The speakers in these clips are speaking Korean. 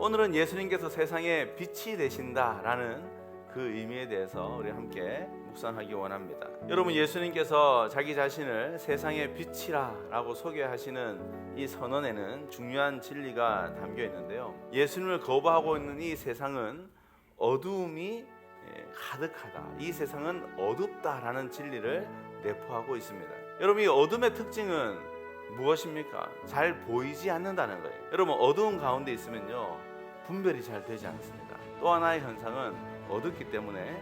오늘은 예수님께서 세상에 빛이 되신다라는 그 의미에 대해서 우리 함께 묵상하기 원합니다. 여러분 예수님께서 자기 자신을 세상의 빛이라라고 소개하시는 이 선언에는 중요한 진리가 담겨 있는데요. 예수님을 거부하고 있는 이 세상은 어두움이 예, 가득하다. 이 세상은 어둡다라는 진리를 내포하고 있습니다. 여러분 이 어둠의 특징은 무엇입니까? 잘 보이지 않는다는 거예요. 여러분 어두운 가운데 있으면요 분별이 잘 되지 않습니다. 또 하나의 현상은 어둡기 때문에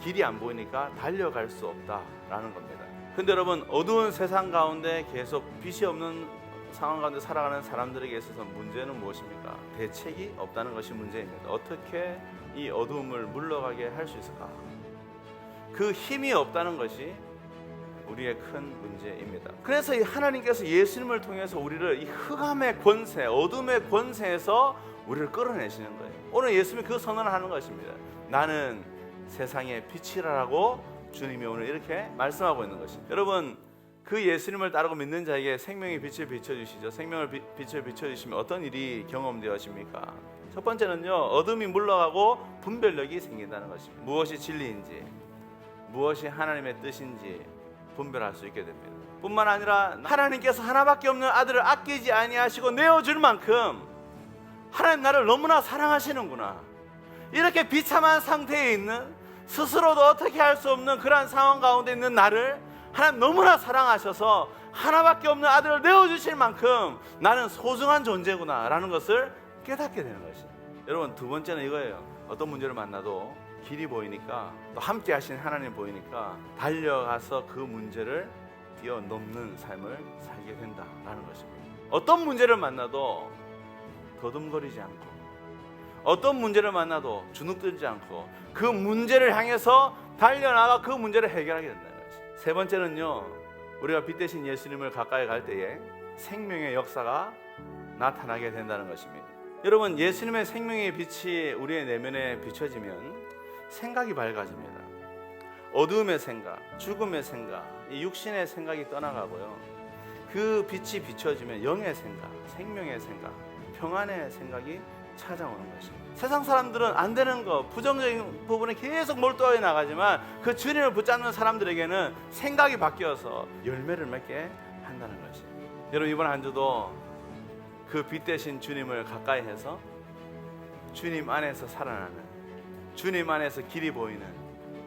길이 안 보이니까 달려갈 수 없다라는 겁니다. 근데 여러분 어두운 세상 가운데 계속 빛이 없는 상황 가운데 살아가는 사람들에게 있어서 문제는 무엇입니까? 대책이 없다는 것이 문제입니다. 어떻게 이 어두움을 물러가게 할 수 있을까? 그 힘이 없다는 것이 우리의 큰 문제입니다. 그래서 이 하나님께서 예수님을 통해서 우리를 이 흑암의 권세, 어둠의 권세에서 우리를 끌어내시는 거예요. 오늘 예수님이 그 선언을 하는 것입니다. 나는 세상의 빛이라고 주님이 오늘 이렇게 말씀하고 있는 것입니다. 여러분 그 예수님을 따르고 믿는 자에게 생명의 빛을 비춰주시죠. 생명을 비, 빛을 비춰주시면 어떤 일이 경험되어집니까? 첫 번째는요 어둠이 물러가고 분별력이 생긴다는 것입니다. 무엇이 진리인지, 무엇이 하나님의 뜻인지 분별할 수 있게 됩니다. 뿐만 아니라 하나님께서 하나밖에 없는 아들을 아끼지 아니하시고 내어줄 만큼 하나님 나를 너무나 사랑하시는구나. 이렇게 비참한 상태에 있는 스스로도 어떻게 할 수 없는 그러한 상황 가운데 있는 나를 하나님 너무나 사랑하셔서 하나밖에 없는 아들을 내어주실 만큼 나는 소중한 존재구나라는 것을 깨닫게 되는 것이죠. 여러분 두 번째는 이거예요. 어떤 문제를 만나도 길이 보이니까 또 함께 하신 하나님 보이니까 달려가서 그 문제를 뛰어넘는 삶을 살게 된다라는 것입니다. 어떤 문제를 만나도 더듬거리지 않고 어떤 문제를 만나도 주눅들지 않고 그 문제를 향해서 달려나가 그 문제를 해결하게 된다는 것이. 세 번째는요. 우리가 빛 대신 예수님을 가까이 갈 때에 생명의 역사가 나타나게 된다는 것입니다. 여러분 예수님의 생명의 빛이 우리의 내면에 비춰지면 생각이 밝아집니다. 어두움의 생각, 죽음의 생각, 이 육신의 생각이 떠나가고요. 그 빛이 비춰지면 영의 생각, 생명의 생각, 평안의 생각이 찾아오는 것입니다. 세상 사람들은 안 되는 거, 부정적인 부분에 계속 몰두해 나가지만 그 주님을 붙잡는 사람들에게는 생각이 바뀌어서 열매를 맺게 한다는 것입니다. 여러분 이번 한 주도 그 빛 대신 주님을 가까이 해서 주님 안에서 살아나는 주님 안에서 길이 보이는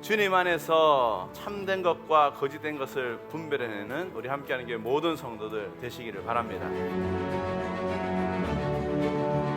주님 안에서 참된 것과 거짓된 것을 분별해내는 우리 함께하는 게 모든 성도들 되시기를 바랍니다. thank you